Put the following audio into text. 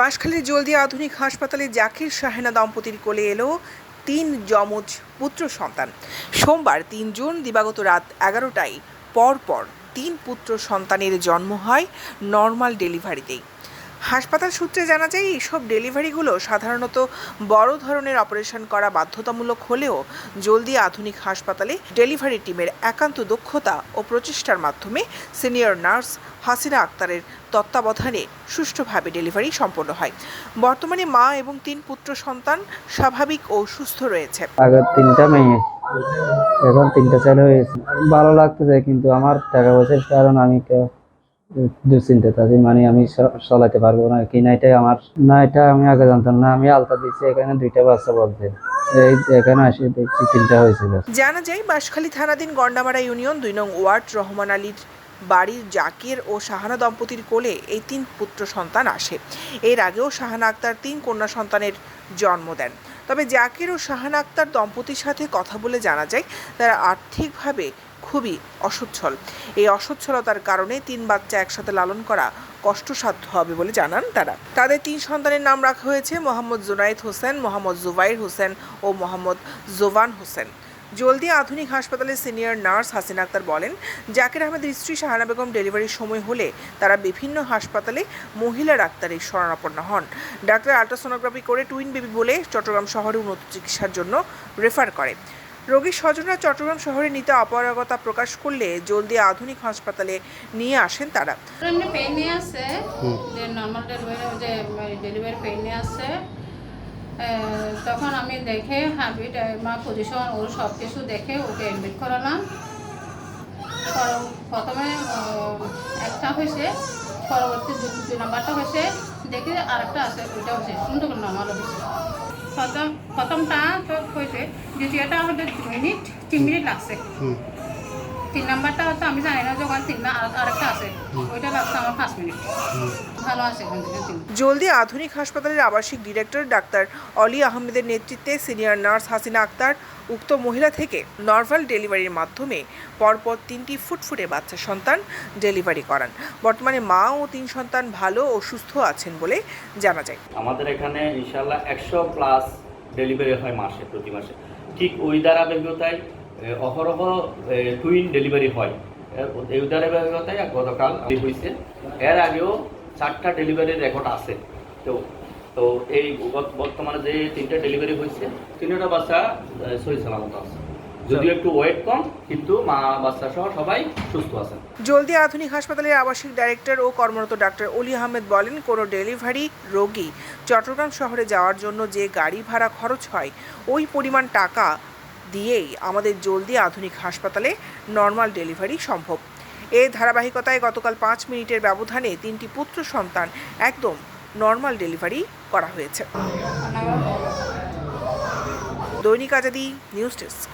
বাঁশখালীর জলদি আধুনিক হাসপাতালে জাকির শাহেনা দম্পতির কোলে এলো তিন যমজ পুত্র সন্তান। সোমবার তিন জুন দিবাগত রাত এগারোটায় পর পর তিন পুত্র সন্তানের জন্ম হয় নর্মাল ডেলিভারিতেই। হাসপাতাল সূত্রে জানা যায়, এইসব ডেলিভারিগুলো সাধারণত বড় ধরনের অপারেশন করা বাধ্যতামূলক হলেও জলদি আধুনিক হাসপাতালে ডেলিভারি টিমের একান্ত দক্ষতা ও প্রচেষ্টার মাধ্যমে সিনিয়র নার্স হাসিনা আক্তারের তত্ত্বাবধানে সুষ্ঠুভাবে ডেলিভারি সম্পন্ন হয়। বর্তমানে মা এবং তিন পুত্র সন্তান স্বাভাবিক ও সুস্থ রয়েছে। আগে তিনটা মেয়ে, এখন তিনটা ছেলে হয়েছে। ভালো লাগতেছে, কিন্তু আমার টাকা পয়সার কারণ আমি দুশ্চিন্তাতে আছি মানে আমি চালাতে পারব না। কি না এটাই আমার, না এটা আমি আগে জানতাম না, আমি আলতা দিচ্ছি এখানে দুইটা বাচ্চা বলতে। এই এখানে আসে দেখছি তিনটা হয়েছিল জানা যায়, বাঁশখালী থানাধীন গন্ডামারা ইউনিয়ন দুই নং ওয়ার্ড রহমান আলীর বাড়ির জাকির ও শাহানা দম্পতির কোলে এই তিন পুত্র সন্তান আসে। এর আগেও শাহানা আক্তার তিন কন্যা সন্তানের জন্ম দেন। তবে জাকির ও শাহান আক্তার দম্পতির সাথে কথা বলে জানা যায়, তারা আর্থিকভাবে খুবই অসচ্ছল। এই অসচ্ছলতার কারণে তিন বাচ্চা একসাথে লালন করা কষ্টসাধ্য হবে বলে জানান তারা। তাদের তিন সন্তানের নাম রাখা হয়েছে মোহাম্মদ জুনায়েদ হোসেন, মোহাম্মদ জুবাইর হোসেন ও মোহাম্মদ জোবান হোসেন। জলদি আধুনিক হাসপাতালের সিনিয়র নার্স হাসিনা আক্তার বলেন জাকির আহমেদের স্ত্রী শাহানা বেগম ডেলিভারির সময় হলে তারা বিভিন্ন হাসপাতালে মহিলা ডাক্তারের শরণাপন্ন হন। ডাক্তার আল্ট্রাসোনোগ্রাফি করে টুইন বেবি বলে চট্টগ্রাম শহরে উন্নত চিকিৎসার জন্য রেফার করে। রোগীর স্বজনরা চট্টগ্রাম শহরে নিতে অপারগতা প্রকাশ করলে জলদি আধুনিক হাসপাতালে নিয়ে আসেন তারা। পেইন নিয়ে আসছে যে নর্মাল ডেলিভারি ডেলিভারি পেইন নিয়ে আসছে এ, তখন আমি দেখে হাবিট মা পজিশন ওর সব কিছু দেখে ওকে এডমিট করালাম। পর- প্রথমে একটা হয়েছে, পরবর্তী দুই নাম্বারটা হয়েছে, দেখে আরেকটা আছে ওইটা হয়েছে কিন্তু নর্মাল হয়েছে। প্রথম প্রথমটা তো হয়েছে, দ্বিতীয়টা আমাদের দু মিনিট, তিন মিনিট লাগছে। তিন নাম্বারটা হয়তো আমি জানি না যখন তিন আরেকটা আছে। ওইটা লাগছে আমার পাঁচ মিনিট। ভালো আছে জলদি আধুনিক হাসপাতালের আবাসিক ডিরেক্টর ডাক্তার অলি আহমেদের নেতৃত্বে সিনিয়র নার্স হাসিনা আক্তার উক্ত মহিলা থেকে নর্মাল ডেলিভারির মাধ্যমে পরপর তিনটি ফুটফুটে বাচ্চা সন্তান ডেলিভারি করান। বর্তমানে মা ও তিন সন্তান ভালো ও সুস্থ আছেন বলে জানা যায়। আমাদের এখানে ইনশাল্লাহ একশো প্লাস ডেলিভারি হয় মাসে প্রতি মাসে। ঠিক ওই ধারাবাহিকতায় অহরহ টুইন ডেলিভারি হয়। এই ধারাবাহিকতায় গতকাল হয়েছে এর আগেও চারটা ডেলিভারির রেকর্ড আছে। তো তো এই বর্তমানে যে তিনটা ডেলিভারি হয়েছে তিনটা বাচ্চা সহি সালামত আছে। যদিও একটু ওয়েট কম, কিন্তু মা বাচ্চা সহ সবাই সুস্থ আছেন জলদি আধুনিক হাসপাতালের আবাসিক ডাইরেক্টর ও কর্মরত ডাক্তার অলি আহমেদ বলেন, কোনো ডেলিভারি রোগী চট্টগ্রাম শহরে যাওয়ার জন্য যে গাড়ি ভাড়া খরচ হয়, ওই পরিমাণ টাকা দিয়েই আমাদের জলদি আধুনিক হাসপাতালে নর্মাল ডেলিভারি সম্ভব। এর ধারাবাহিকতায় গতকাল পাঁচ মিনিটের ব্যবধানে তিনটি পুত্র সন্তান একদম নর্মাল ডেলিভারি করা হয়েছে। দৈনিক আজাদি, নিউজ ডেস্ক।